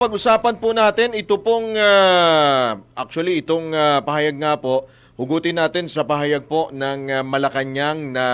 Pag-usapan po natin ito pong ah, actually itong ah, pahayag nga po hugutin natin sa pahayag po ng ah, Malacanang na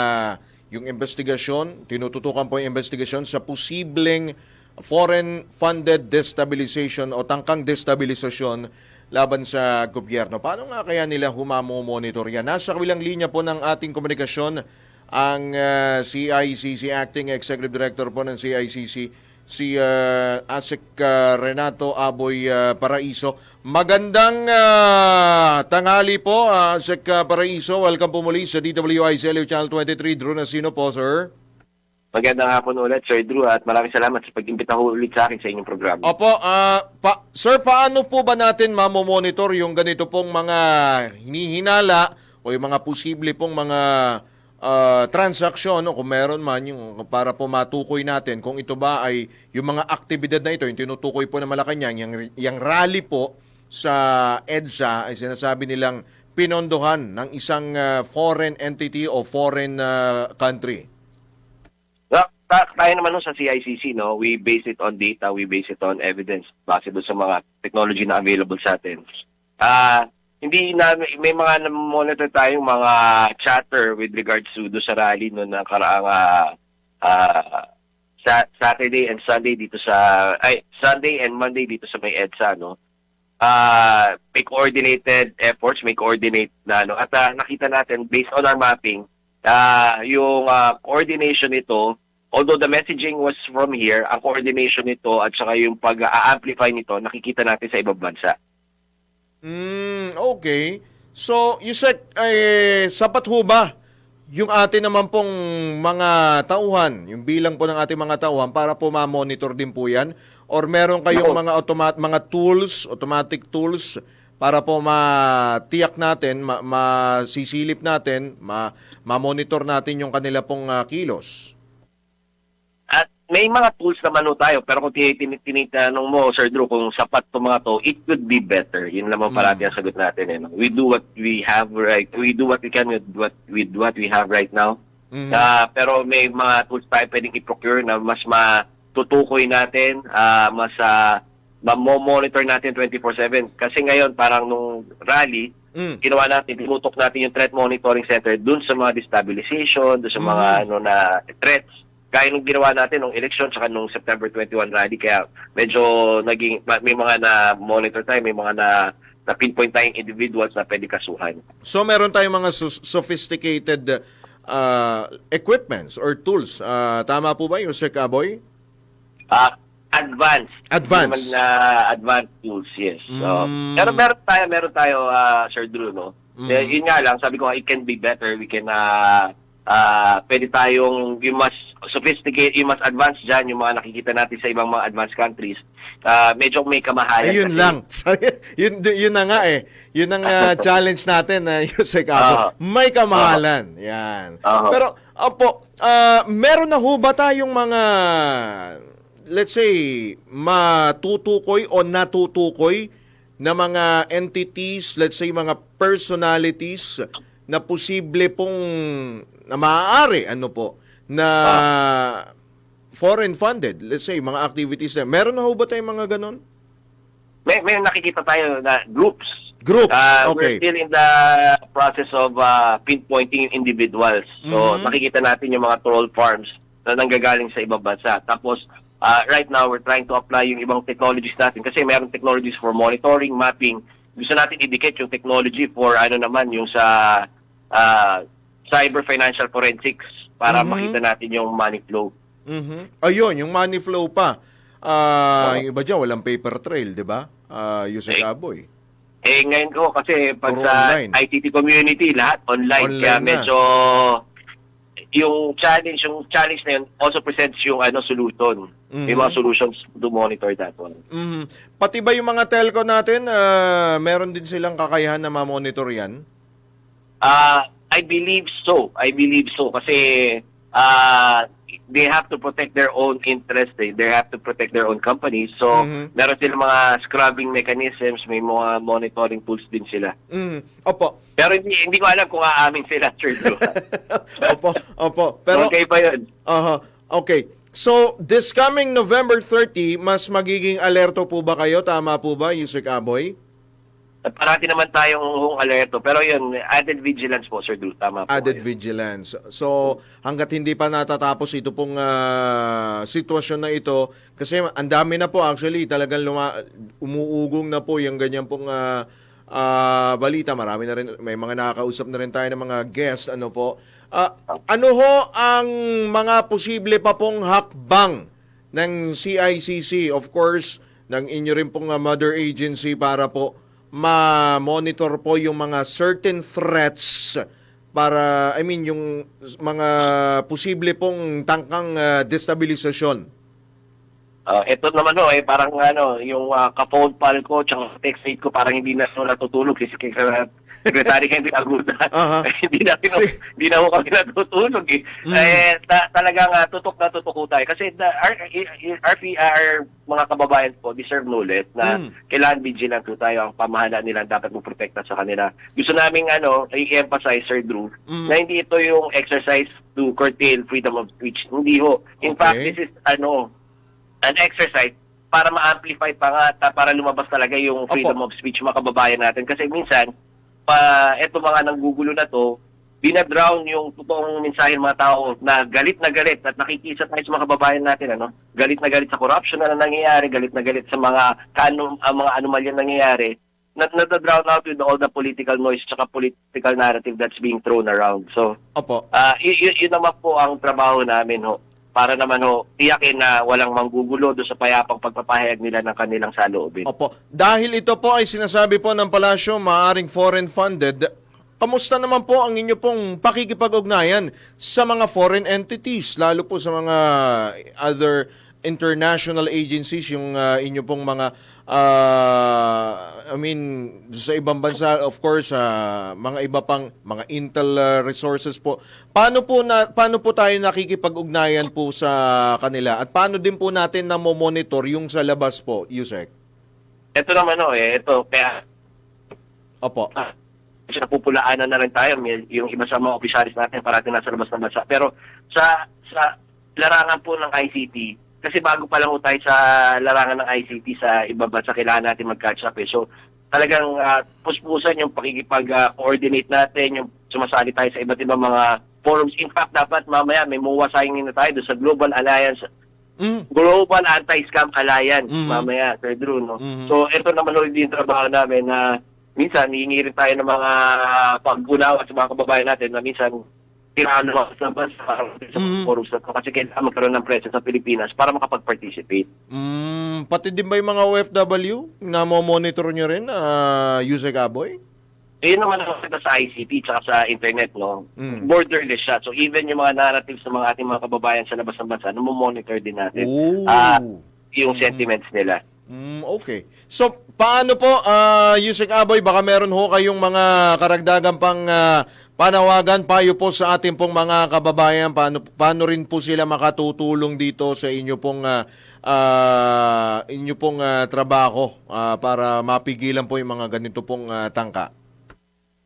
yung investigasyon, tinututukan po yung investigasyon sa posibleng foreign funded destabilization o tangkang destabilisasyon laban sa gobyerno. Paano nga kaya nila humamo-monitor yan? Nasa kabilang linya po ng ating komunikasyon ang ah, CICC Acting Executive Director po ng CICC si uh, Asik uh, Renato Aboy uh, Paraiso. Magandang uh, tanghali po, uh, Asik uh, Paraiso. Welcome po muli sa DWI Celio Channel 23. Drew Nasino po, sir. Magandang hapon ulit, Sir Drew, at maraming salamat sa pag-imbita ho ulit sa akin sa inyong programa. Opo, uh, pa, sir, paano po ba natin mamomonitor yung ganito pong mga hinihinala o yung mga posible pong mga uh, transaksyon, no, kung meron man, yung, para po matukoy natin kung ito ba ay yung mga aktibidad na ito, yung tinutukoy po ng Malacanang, yung, yung rally po sa EDSA ay sinasabi nilang pinondohan ng isang uh, foreign entity o foreign uh, country. Ta- ta- tayo naman ho sa CICC, no, we base it on data, we base it on evidence base doon sa mga technology na available sa atin. Ah, hindi na may mga monitor tayong mga chatter with regards to do sa rally no na karaang ah, sa Saturday and Sunday dito sa ay Sunday and Monday dito sa may EDSA no. Ah, may coordinated efforts, may coordinate na ano at ah, nakita natin based on our mapping ah yung ah, coordination nito although the messaging was from here, ang coordination nito at saka yung pag-amplify nito nakikita natin sa ibang bansa. Mm, okay. So, Yusek, eh, sapat ho ba yung atin naman pong mga tauhan, yung bilang po ng ating mga tauhan para po ma-monitor din po yan? Or meron kayong Oo. mga automat mga tools, automatic tools para po matiyak natin, ma- masisilip natin, ma- ma-monitor natin yung kanila pong ah, kilos? May mga tools naman ho tayo, pero kung tinitanong mo, Sir Drew, kung sapat to mga to, it could be better. Yun naman Mm. parati ang sagot natin. Eh, no? We do what we have right, we do what we can with what, with what we have right now. Mhm. Ah, pero may mga tools tayo pwedeng i-procure na mas matutukoy natin, ah, mas uh, monitor natin 24-7. Kasi ngayon, parang nung rally, Mm. ginawa natin, tinutok natin yung threat monitoring center dun sa mga destabilization, dun sa mga Mm. ano na threats. Kaya nung ginawa natin nung election saka nung September 21 rally, kaya medyo naging, ma- may mga na monitor tayo, may mga na, na pinpoint tayong individuals na pwede kasuhan. So, meron tayong mga sophisticated ah, equipments or tools. Ah, tama po ba, Yusek Aboy? Ah, advanced. Advanced. Hindi naman na advanced tools, yes. So, Mm. pero meron tayo, meron tayo, ah, Sir Drew, no? Mm. Eh, yun nga lang, sabi ko, it can be better. We can, ah, ah, pwede tayong, yung mas sophisticated, yung mas advanced dyan, yung mga nakikita natin sa ibang mga advanced countries, ah, medyo may kamahalan. Ayun kasi. lang. yun, yun na nga eh. Yun ang ah, challenge natin na uh, Yusek Abo. Oo. May kamahalan. Yan. Oo. Pero, opo, ah, meron na ho ba tayong mga, let's say, matutukoy o natutukoy na mga entities, let's say mga personalities na posible pong na maaari, ano po, na foreign funded, let's say, mga activities na. Meron na ho ba tayong mga ganon? May, may nakikita tayo na groups. Groups, Ah, okay. We're still in the process of ah, pinpointing individuals. So, Mhm. nakikita natin yung mga troll farms na nanggagaling sa ibang bansa. Tapos, ah, right now, we're trying to apply yung ibang technologies natin kasi meron technologies for monitoring, mapping. Gusto natin idikit yung technology for ano naman, yung sa ah, cyber financial forensics para Mhm. makita natin yung money flow. Mhm. Ayun, yung money flow pa. Ah, Oo. yung iba dyan, walang paper trail, di ba? Ah, Yusek Eh, Aboy. Eh, ngayon ko, kasi pag Puro sa online. ICT community, lahat online. Online kaya na. medyo, yung challenge, yung challenge na yun also presents yung ano solution. May Mhm. mga solutions to monitor that one. Mhm. Pati ba yung mga telco natin, ah, meron din silang kakayahan na ma-monitor yan? Ah, I believe so. I believe so. Kasi, ah, they have to protect their own interest. eh. They have to protect their own companies. So, Mhm. meron silang mga scrubbing mechanisms, may mga monitoring tools din sila. Mhm. Opo. Pero hindi, hindi ko alam kung aamin sila, Sir Drew. opo, opo. Pero, okay pa yun. aha, okay. So, this coming November 30, mas magiging alerto po ba kayo? Tama po ba, Yusek Aboy? At parati naman tayong hung alerto. Pero yun, added vigilance po, Sir Drew. Tama po. Added kayo. vigilance. So, hanggat hindi pa natatapos ito pong ah, sitwasyon na ito, kasi ang dami na po actually, talagang luma- umuugong na po yung ganyan pong ah, ah, balita. Marami na rin, may mga nakakausap na rin tayo ng mga guests. Ano po? Ah, ano ho ang mga posible pa pong hakbang ng CICC? Of course, ng inyo rin pong ah, mother agency para po ma-monitor po yung mga certain threats para, I mean, yung mga posible pong tangkang ah, destabilisasyon. Ah, ito naman no, eh, parang ano, yung uh, ka-phone call ko, tsaka text rate ko, parang hindi na ako natutulog. Si Secretary Secretary Henry Aguda. Aha. hindi na, Si- Mm. hindi na ako kami natutulog eh. Eh, ta- talagang ah, tutok na tutok ko tayo. Kasi the, our, our, our mga kababayan po deserve no less na Mm. kailangan vigilant po tayo. Ang pamahalaan nila dapat mo protekta sa kanila. Gusto naming ano, i-emphasize, Sir Drew, Mm. na hindi ito yung exercise to curtail freedom of speech. Hindi ho. In Okay. fact, this is ano, an exercise para ma-amplify pa nga ta- para lumabas talaga yung freedom of speech mga kababayan natin. Kasi minsan, pa eto mga nanggugulo na to, dinadrown yung totoong mensahe ng mga tao na galit na galit at nakikisa tayo sa mga kababayan natin ano galit na galit sa corruption na nangyayari galit na galit sa mga kano ang mga anomalya na nangyayari na na-drown out with all the political noise tsaka political narrative that's being thrown around so Opo. Ah, y- y- yun naman po ang trabaho namin ho. Para naman ho, tiyakin na walang manggugulo doon sa payapang pagpapahayag nila ng kanilang saloobin. Opo. Dahil ito po ay sinasabi po ng palasyo, maaring foreign funded, kamusta naman po ang inyo pong pakikipag-ugnayan sa mga foreign entities, lalo po sa mga other international agencies, yung ah, inyo pong mga, ah, I mean, sa ibang bansa, of course, ah, mga iba pang, mga intel ah, resources po. Paano po, na, paano po tayo nakikipag-ugnayan po sa kanila? At paano din po natin na monitor yung sa labas po, Yusek? Ito naman ho, eh, ito, kaya Opo. ah, kasi napupulaanan na rin tayo, yung iba sa mga opisyalis natin parati nasa labas ng bansa. Pero sa sa larangan po ng ICT, kasi bago pa lang po tayo sa larangan ng ICT sa ibang bansa, kailangan natin mag-catch up eh. So talagang uh, puspusan yung pakikipag-coordinate natin, yung sumasali tayo sa iba't ibang mga forums. In fact, dapat mamaya may muwa sayangin na tayo doon sa Global Alliance Mm. Global Anti-Scam Alliance, Mhm. mamaya, Sir Drew, no? Mhm. So, ito naman ulit yung trabaho namin na minsan, hihingi rin tayo ng mga pag-unawa sa mga kababayan natin na minsan, kailangan naman sa bansa para sa Mhm. forums na to kasi kailangan magkaroon ng presence sa Pilipinas para makapag-participate. Mm, pati din ba yung mga OFW na monitor nyo rin, uh, Yusek Aboy? Ayun naman ang kita sa ICT tsaka sa internet, no? Mm. Borderless siya. So, even yung mga narratives ng mga ating mga kababayan sa labas ng bansa, monitor din natin Oh. ah, yung sentiments nila. Mm, okay. So, paano po, uh, Yusek Aboy, baka meron ho kayong mga karagdagan pang ah, panawagan payo po sa ating pong mga kababayan, paano, paano rin po sila makatutulong dito sa inyo pong, ah, ah, inyo pong ah, trabaho ah, para mapigilan po yung mga ganito pong ah, tangka?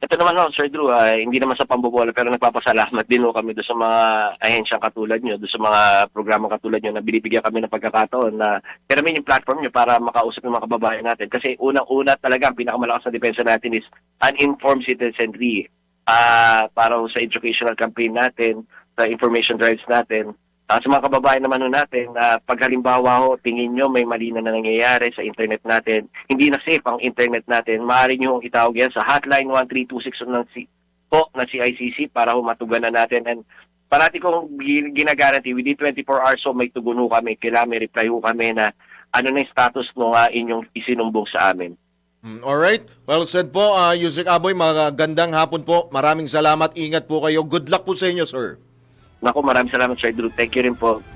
Ito naman ho, Sir Drew, ah, hindi naman sa pambobola pero nagpapasalamat din ho kami doon sa mga ahensyang katulad nyo, doon sa mga programa katulad nyo na binibigyan kami ng pagkakataon na piramin yung platform nyo para makausap yung mga kababayan natin. Kasi unang-una talaga, ang pinakamalakas na depensa natin is uninformed citizenry. Ah, para sa educational campaign natin, sa information drives natin, Ah, sa mga kababayan naman natin, na pag halimbawa ho, tingin nyo may mali na nangyayari sa internet natin, hindi na safe ang internet natin, maaari nyo itawag yan sa hotline 1326 ng po na CICC para ho matuganan natin. And parati kong gi- ginagaranti, within 24 hours so may tugon ho kami, kailangan may reply ho kami na ano na yung status ng uh, inyong isinumbong sa amin. Mm, alright. Well said po, uh, Yusek Aboy. Magandang hapon po. Maraming salamat. Ingat po kayo. Good luck po sa inyo, sir. Naku, maraming salamat Sir Drew. Thank you rin po.